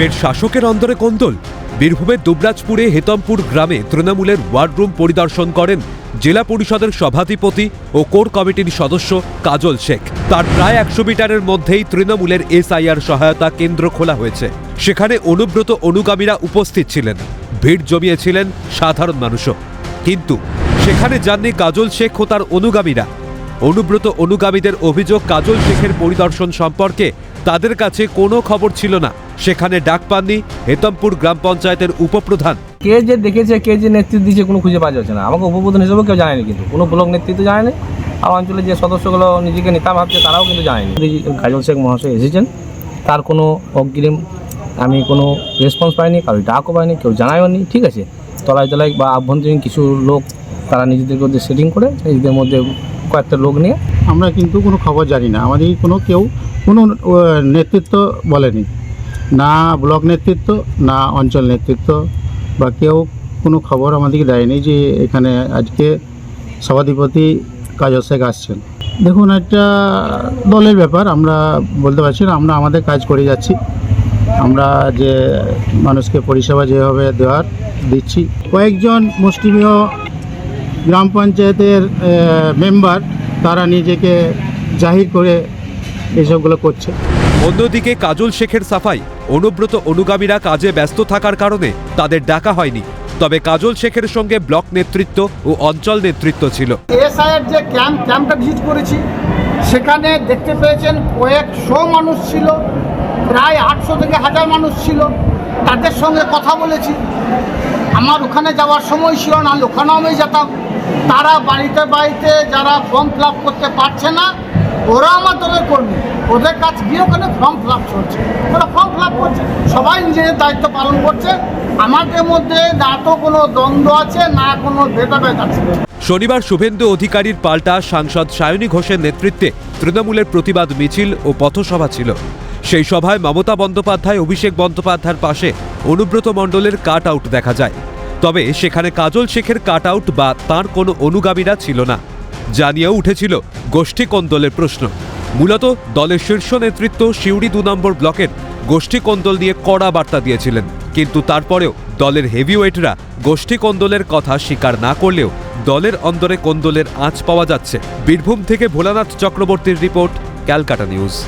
ফের শাসকের অন্দরে কোন্দল। বীরভূমের দুবরাজপুরে হেতমপুর গ্রামে তৃণমূলের ওয়ার্ডরুম পরিদর্শন করেন জেলা পরিষদের সভাধিপতি ও কোর কমিটির সদস্য কাজল শেখ। তার প্রায় একশো মিটারের মধ্যেই তৃণমূলের এসআইআর সহায়তা কেন্দ্র খোলা হয়েছে। সেখানে অনুব্রত অনুগামীরা উপস্থিত ছিলেন। ভিড় জমিয়েছিলেন সাধারণ মানুষও। কিন্তু সেখানে যাননি কাজল শেখ ও তার অনুগামীরা। অনুব্রত অনুগামীদের অভিযোগ কাজল শেখের পরিদর্শন সম্পর্কে তাদের কাছে কোনো খবর ছিল না। সেখানে ডাক পাননি হেতমপুর গ্রাম পঞ্চায়েতের উপপ্রধান। কে যে দেখেছে, কে যে নেতৃত্ব দিয়েছে কোনো খুঁজে পাওয়া যাচ্ছে না। আমাকে উপপ্রধান হিসেবে কেউ জানেনি কিন্তু। কোনো ব্লক নেতৃত্ব জানেনি আর অঞ্চলে যে সদস্যগুলো নিজেকে নেতা ভাবছে, তারাও কিন্তু জানেনি কাজল শেখ মহাশয় এসেছেন, তার কোনো অগ্রিম আমি কোনো রেসপন্স পাইনি, কারও ডাকও পাইনি, কেউ জানায়ও নি ঠিক আছে তলায় তলায় বা আভ্যন্তরীণ কিছু লোক তারা নিজেদের মধ্যে সেটিং করে, নিজেদের মধ্যে কয়েকটা লোক নিয়ে। আমরা কিন্তু কোনো খবর জানি না। আমাদের কোনো কেউ, কোনো নেতৃত্ব বলেনি। না ব্লক নেতৃত্ব, না অঞ্চল নেতৃত্ব, বা কেউ কোনো খবর আমাদেরকে দেয়নি যে এখানে আজকে সভাধিপতি কাজল শেখ আসছেন। দেখুন, একটা দলের ব্যাপার, আমরা বলতে পারছি না, আমরা আমাদের কাজ করে যাচ্ছি। আমরা যে মানুষকে পরিষেবা যেভাবে দেওয়ার দিচ্ছি। কয়েকজন মুষ্টিমেয় গ্রাম পঞ্চায়েতের মেম্বার তারা নিজেকে জাহির করে এসবগুলো করছে। অন্যদিকে কাজল শেখের সাফাই অনুব্রত অনুগামীরা কাজে ব্যস্ত থাকার কারণে তাদের ডাকা হয়নি। তবে কাজল শেখের সঙ্গে ব্লক নেতৃত্ব ও অঞ্চল নেতৃত্ব ছিল। এসআইয়ের যে ক্যাম্প ক্যাম্পটা ভিজিট করেছি সেখানে দেখতে পেয়েছেন কয়েকশো মানুষ ছিল। প্রায় আটশো থেকে হাজার মানুষ ছিল। তাদের সঙ্গে কথা বলেছি। আমার ওখানে যাওয়ার সময় ছিল না ওখানেও আমি যেতাম। তারা বাড়িতে বাড়িতে যারা ফর্ম ফিল করতে পারছে না, ওরা আমার দলের কর্মী। ওদের কাছ গিয়ে ওখানে ফর্ম ফিল চলছে। ওরা ফর্ম ফিল করছে। সবাই নিজেদের দায়িত্ব পালন করছে। আমাদের মধ্যে না তো কোনো দ্বন্দ্ব আছে, না কোনো ভেদাভেদ আছে। শনিবার শুভেন্দু অধিকারীর পাল্টা সাংসদ সায়নী ঘোষের নেতৃত্বে তৃণমূলের প্রতিবাদ মিছিল ও পথসভা ছিল। সেই সভায় মমতা বন্দ্যোপাধ্যায়, অভিষেক বন্দ্যোপাধ্যায়ের পাশে অনুব্রত মণ্ডলের কাট আউট দেখা যায়। তবে সেখানে কাজল শেখের কাট আউট বা তাঁর কোনো অনুগামীরা ছিল না। জানিয়েও উঠেছিল গোষ্ঠী কোন্দলের প্রশ্ন। মূলত দলের শীর্ষ নেতৃত্ব সিউড়ি দু নম্বর ব্লকের গোষ্ঠী কোন্দল নিয়ে কড়া বার্তা দিয়েছিলেন। কিন্তু তারপরেও দলের হেভিওয়েটরা গোষ্ঠী কোন্দলের কথা স্বীকার না করলেও দলের অন্দরে কোন্দলের আঁচ পাওয়া যাচ্ছে। বীরভূম থেকে ভোলানাথ চক্রবর্তীর রিপোর্ট, ক্যালকাটা নিউজ।